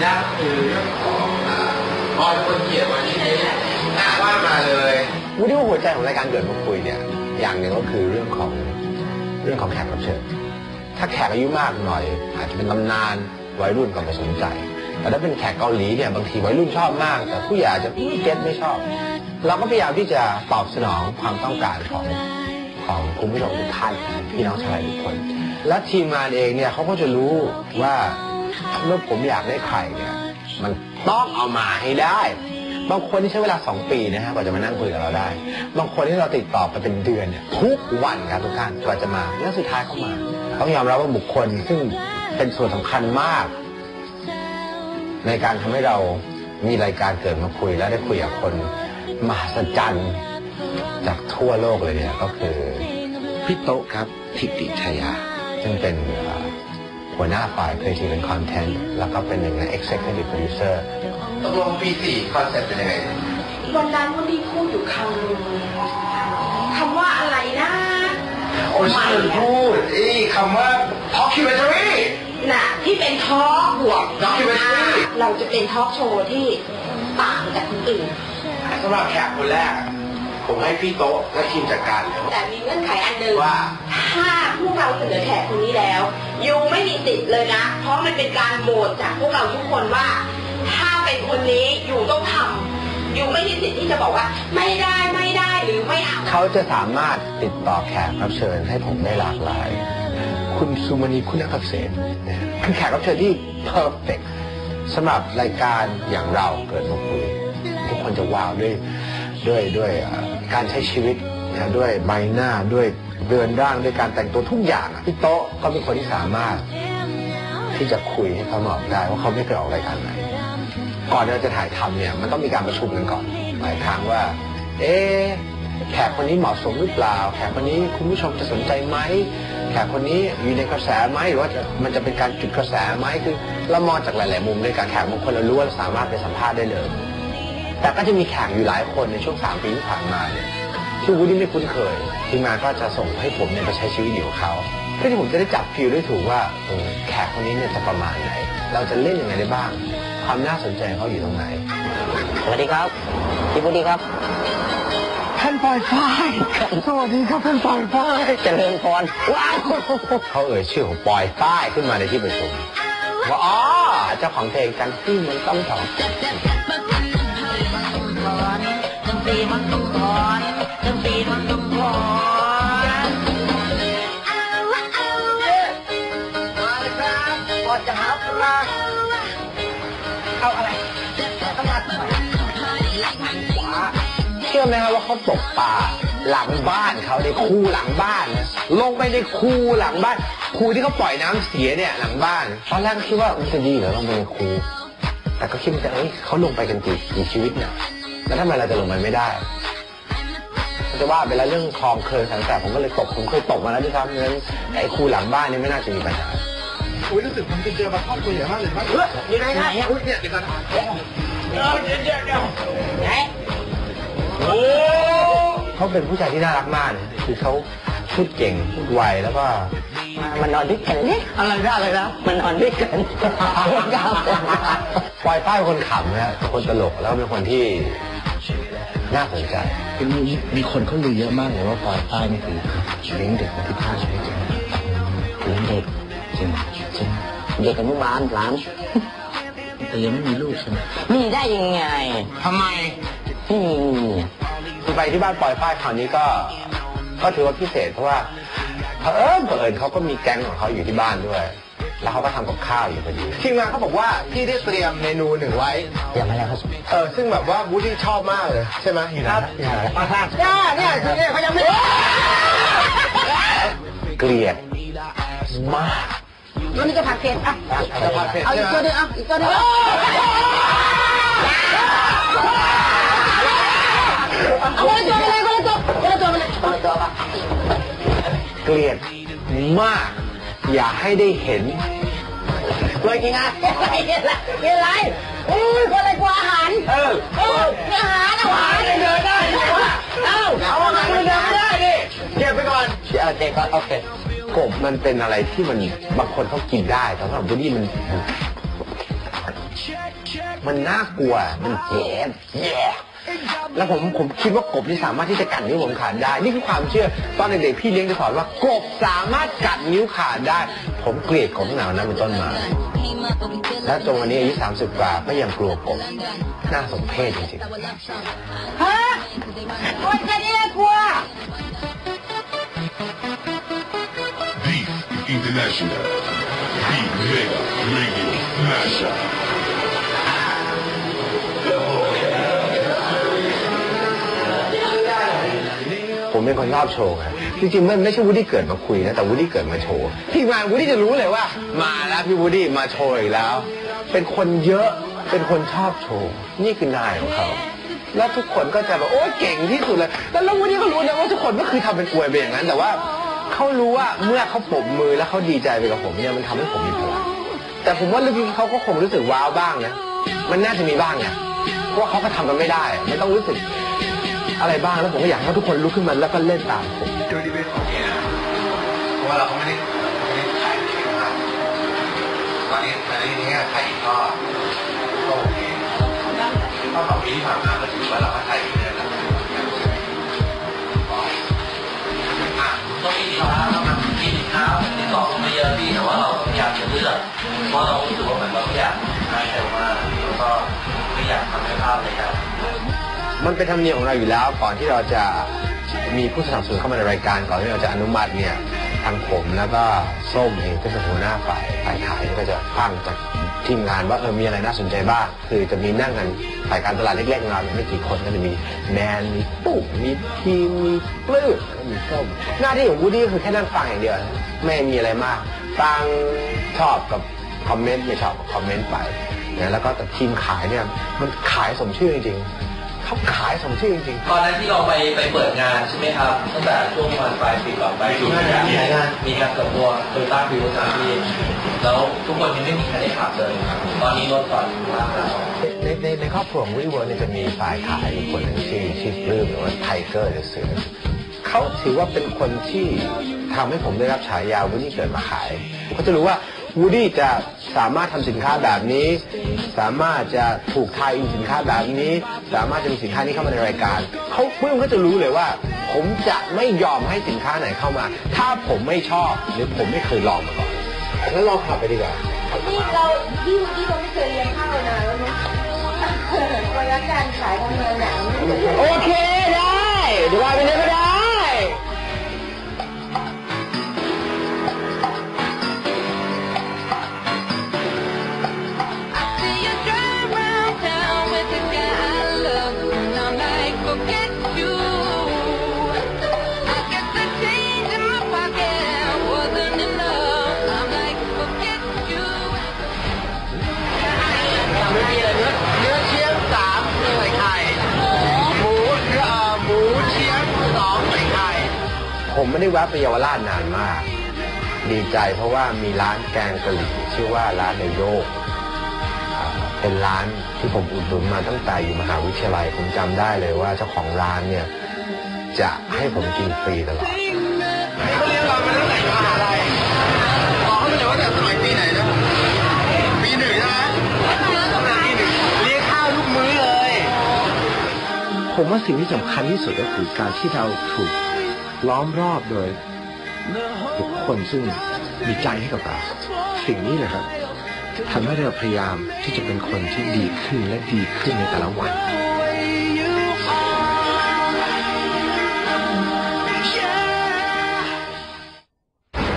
แรกก็คือเรื่องของออยคนเกลียดวันนี้นี่อะว่ามาเลยวูดดี้ว่าหัวใจของรายการเกิดมาคุยเนี่ย อย่างหนึ่งก็คือเรื่องของเรื่องของแขกรับเชิญ ถ้าแขกอายุมากหน่อย อาจจะเป็นตำนานวัยรุ่นก็ไม่สนใจ แต่ถ้าเป็นแขกเกาหลีเนี่ยบางทีวัยรุ่นชอบมาก แต่ผู้ใหญ่อาจจะไม่เก็ตไม่ชอบ เราก็พยายามที่จะตอบสนองความต้องการของของคุณผู้ชมทุกท่านพี่น้องชาวไทยทุกคน และทีมงานเองเนี่ยเขาก็จะรู้ว่า เมื่อผมอยากได้ใครเนี่ยมันต้องเอามาให้ได้ บางคนที่ใช้เวลาสองปีนะฮะกว่าจะมานั่งคุยกับเราได้ บางคนที่เราติดต่อไปเป็นเดือนเนี่ยทุกวันครับทุกท่านกว่าจะมาแล้วสุดท้ายเขามาต้องยอมรับว่าบุคคลซึ่งเป็นส่วนสำคัญมาก ในการทำให้เรามีรายการเกิดมาคุยและได้คุยกับคนมหัศจรรย์จากทั่วโลกเลยเนี่ยก็คือพี่โต๊ะครับทิติชัยยา ซึ่งเป็น หัวหน้าฝ่าย Creative and Content แล้วก็เป็นหนึ่งใน Executive Producer ตกลงปีสี่คอนเซ็ปต์เป็นยังไงวันนั้นวันที่พูดอยู่คำหนึ่งคำว่าอะไรนะโอ้ยฉันพูดอีคำว่า documentary น่ะที่เป็นทอล์กบวก Documentary เราจะเป็นทอล์กโชว์ที่ต่างจากคนอื่นสำหรับแขกคนแรก ผมให้พี่โต๊ะและทีมจัดการเลยแต่มีเงื่อนไขอันหนึ่งว่า ถ้าพวกเราเสนอแขกคนนี้แล้ว ยูไม่มีสิทธิ์เลยนะ เพราะมันเป็นการโหวตจากพวกเราทุกคนว่า ถ้าเป็นคนนี้ยูต้องทำยูไม่มีสิทธิ์ที่จะบอกว่า ไม่ได้ไม่ได้หรือไม่เอา เขาจะสามารถติดต่อแขกรับเชิญให้ผมได้หลากหลาย คุณสุมณีคุณอักเสบเนี่ยคือแขกรับเชิญที่เพอร์เฟกสำหรับรายการอย่างเราเกิดมาคุยทุกคนจะว้าวด้วยด้วยด้วยเอ่อ การใช้ชีวิตนะด้วยใบหน้าด้วยเดินร่างด้วยการแต่งตัวทุกอย่างพี่โต๊ะก็เป็นคนที่สามารถ ที่จะคุยให้เขาบอกได้ว่าเขาไม่เคยออกรายการไหนก่อนเราจะถ่ายทำเนี่ยมันต้องมีการประชุมกันก่อนหลายครั้งว่า เอ๊แขกคนนี้เหมาะสมหรือเปล่า แขกคนนี้คุณผู้ชมจะสนใจไหมแขกคนนี้อยู่ในกระแสไหมหรือว่ามันจะเป็นการจุดกระแสไหมคือเรามองจากหลาย ๆ มุมด้วยกันแขกบางคนเรารู้ว่าเราสามารถไปสัมภาษณ์ได้เลย แต่ก็จะมีแขกอยู่หลายคนในช่วงสามปีที่ผ่านมาเนี่ยที่วูดดี้ไม่คุ้นเคยทีมงานก็จะส่งให้ผมเนี่ยไปใช้ชีวิตอยู่กับเขาเพื่อที่ผมจะได้จับฟิลได้ถูกว่าเออแขกคนนี้เนี่ยจะประมาณไหน เราจะเล่นยังไงได้บ้าง ความน่าสนใจของเขาอยู่ตรงไหน สวัสดีครับพี่บุดีครับท่านปล่อยไฟสวัสดีครับท่านปล่อยไฟเจริญพรว้าวเขาเอ่ยชื่อของปอยป้ายขึ้นมาในที่ประชุมว่าอ๋อเจ้าของเพลงกันที่มันต้องสองดน ตรีมันต้องถอนดนตรีมันต้องถอนก่อนจะหาปลาเอาอะไรต้องมาถอยขวาเชื่อไหมครับว่าเขาตกปลาหลังบ้านเขาในคูหลังบ้านนะลงไปในคูหลังบ้าน คูที่เขาปล่อยน้ำเสียเนี่ยหลังบ้านตอนแรกคิดว่ามันจะดีเหรอลงไปในคูแต่ก็คิดว่าเอ้ยเขาลงไปกันกี่กี่ชีวิตเนี่ย แล้วทำไมเราจะลงไปไม่ได้จะว่าไปแล้วเรื่องคลองเคยสังแต่ผมก็เลยตกผมเคยตกมาแล้วด้วยซ้ำงั้นไอ้คูหลังบ้านเนี่ยไม่น่าจะมีปัญหาอุ้ยรู้สึกผมจะเจอมาทอดตัวใหญ่มากเลยครับยังไงนะอุ้ยเนี่ยเดี๋ยวกันเดี๋ยวเดี๋ยวเดี๋ยวเดี๋ยวไหนโอ้เขาเป็นผู้ชายที่น่ารักมากเลยคือเขาพูดเก่งพูดไวแล้วก็มันนอนด้วยกันเนี่ยอะไรนะอะไรนะมันนอนด้วยกันปล่อยป้ายเป็นคนขำนะฮะเป็นคนตลกแล้วก็เป็นคนที่ น่าสนใจมีมีคนเขาลือเยอะมากเลยว่าปอยป้ายนี่คือเลี้ยงเด็กมาที่บ้านใช่ไหมจริงเลี้ยงเด็กจริงจริงเด็กอนุบาลหลานแต่ยังไม่มีลูกใช่ไหมมีได้ยังไงทำไมอืมคือไปที่บ้านปล่อยป้ายคราวนี้ก็ ก็ถือว่าพิเศษเพราะว่าเผอิญเผอิญเขาก็มีแก๊งของเขาอยู่ที่บ้านด้วย แล้วเขาก็ทำกับข้าวอยู่พอดีทีมงานเขาบอกว่าพี่ได้เตรียมเมนูหนึ่งไว้เดี๋ยวมาแล้วครับเออซึ่งแบบว่าบูดี้ชอบมากเลยใช่ไหมอยู่นะครับมาครับย่าเนี่ยเนี่ยเขายังไม่เกลียดมากวันนี้จะผัดเผ็ดอะจะผัดเผ็ดเอาอีกใช่ตัวไหมหนึงอะอีกตัวหนึงเอาคนละตัวไปเลยคนละตัวคนละตัวไปเลยคนละตัวป่ะเกลียดมาก อย่าให้ได้เห็นเลยกินอะไรกินอะไรกินอะไรอุ้ยคนอะไรกลัวอาหารเออเอออาหารอาหารเดินได้เอ้าเอาอาหารมาเดินไม่ได้ดิเก็บไปก่อนโอเคก็โอเคกบมันเป็นอะไรที่มันบางคนเขากินได้แต่สำหรับบูดี้มัน มันน่ากลัวมันเจ็บแย่ แล้วผมผมคิดว่ากบนี่สามารถที่จะกัดนิ้วผมขาดได้ นี่คือความเชื่อตอนเด็กๆพี่เลี้ยงจะสอนว่ากบสามารถกัดนิ้วขาดได้ ผมเกลียดกบตั้งแต่วันนั้นเป็นต้นมา และจนวันนี้อายุ30กว่าก็ยังกลัวกบน่าสมเพชจริงๆฮะโอ้ยแค่นี้เลยกลัว Beef International. Beef Mega Radio Mashup. ผมเป็นคนชอบโชว์ครับจริงๆมันไม่ใช่วูดดี้เกิดมาคุยนะแต่วูดดี้เกิดมาโชว์ทีมงานวูดดี้จะรู้เลยว่า มาแล้วพี่วูดดี้มาโชว์อีกแล้ว เป็นคนเยอะเป็นคนชอบโชว์นี่คือนายของเขาแล้วทุกคนก็จะแบบโอ้ยเก่งที่สุดเลยแล้วแล้ววูดดี้ก็รู้นะว่าทุกคนก็คือทำเป็นกลวยไปอย่างนั้น แต่ว่าเขารู้ว่าเมื่อเขาปรบมือแล้วเขาดีใจไปกับผมเนี่ยมันทำให้ผมมีพลังแต่ผมว่าลึกๆเขาก็คงรู้สึกว้าวบ้างนะมันน่าจะมีบ้างนะเพราะว่าเขาก็ทำกันไม่ได้ มันต้องรู้สึก อะไรบ้างแล้วผมก็อยากให้ทุกคนลุกขึ้นมาแล้วก็เล่นตามผมดูดีเป็นของเนี่ยเพราะว่าเราก็ไม่ได้ไม่ได้ขายเก่งมากตอนนี้ตอนนี้เนี่ยขายอีกก็โอเคก็สองปีที่ผ่านมา มันเป็นธรรมเนียมของเราอยู่แล้ว ก่อนที่เราจะมีผู้สนับสนุนเข้ามาในรายการก่อนที่เราจะอนุมัติเนี่ยทางผมแล้วก็ส้มเองก็จะหัวหน้าฝ่ายฝ่ายขายก็จะฟังจากทีมงานว่าเออมีอะไรน่าสนใจบ้าง คือจะมีนั่งกันฝ่ายการตลาดเล็กๆของเราเนี่ยไม่กี่คนก็จะมีแนนมีปุ๊กมีทีมมีปลื้มแล้วมีส้มหน้าที่ของวูดดี้ก็คือแค่นั่งฟังอย่างเดียวไม่มีอะไรมากฟังชอบกับคอมเมนต์ไม่ชอบกับคอมเมนต์ไปนะแล้วก็แต่ทีมขายเนี่ยมันขายสมชื่อจริงๆ เขาขายสมชื่อจริงๆตอนนั้นที่เราไปไปเปิดงานใช่ไหมครับตั้งแต่ช่วงประมาณปลายปีก่อนไปมีการมีงานมีการเปิดตัวโตโยต้าฟิวสามปีแล้วทุกคนยังไม่มีใครได้ขับเลย ตอนนี้รถจอดอยู่ข้างเราในในในครอบครัวของวิเวิร์เนี่ยจะมีฝ่ายขายอีกคนหนึ่งชื่อชื่อปลื้มหรือว่าไทเกอร์หรือเสือเขาถือว่าเป็นคนที่ทำให้ผมได้รับฉายาวูดดี้เกิดมาขายเขาจะรู้ว่า วูดดี้จะสามารถทำสินค้าแบบนี้ สามารถจะถูกทายอินสินค้าแบบนี้ สามารถจะมีสินค้านี้เข้ามาในรายการเขาปลื้มก็จะรู้เลยว่า ผมจะไม่ยอมให้สินค้าไหนเข้ามา ถ้าผมไม่ชอบหรือผมไม่เคยลองมาก่อนงั้นลองขับไปดีกว่านี่เราพี่วุฒิเราไม่เคยเลี้ยงข้าวเลยนะแล้วนะวันละการขายทำงานหนังไม่เคยโอเคได้เดี๋ยวว่าไปเลย ผมไม่ได้แวะไปเยาวราชนานมาก ดีใจเพราะว่ามีร้านแกงกะหรี่ชื่อว่าร้านนายโยกอ่าเป็นร้านที่ผมอุดหนุนมาตั้งแต่อยู่มหาวิทยาลัยผมจำได้เลยว่าเจ้าของร้านเนี่ยจะให้ผมกินฟรีตลอดเขาเลี้ยงเรามาตั้งแต่อยู่มหาลัยบอกเขาเลยว่าแต่สมัยปีไหนนะปีหนึ่งใช่ไหมทำงานปีหนึ่งเลี้ยงข้าวทุกมื้อเลยผมว่าสิ่งที่สำคัญที่สุดก็คือการที่เราถูก ล้อมรอบโดยบุคคลซึ่งมีใจให้กับเราสิ่งนี้แหละครับทำให้เราพยายามที่จะเป็นคนที่ดีขึ้นและดีขึ้นในแต่ละวัน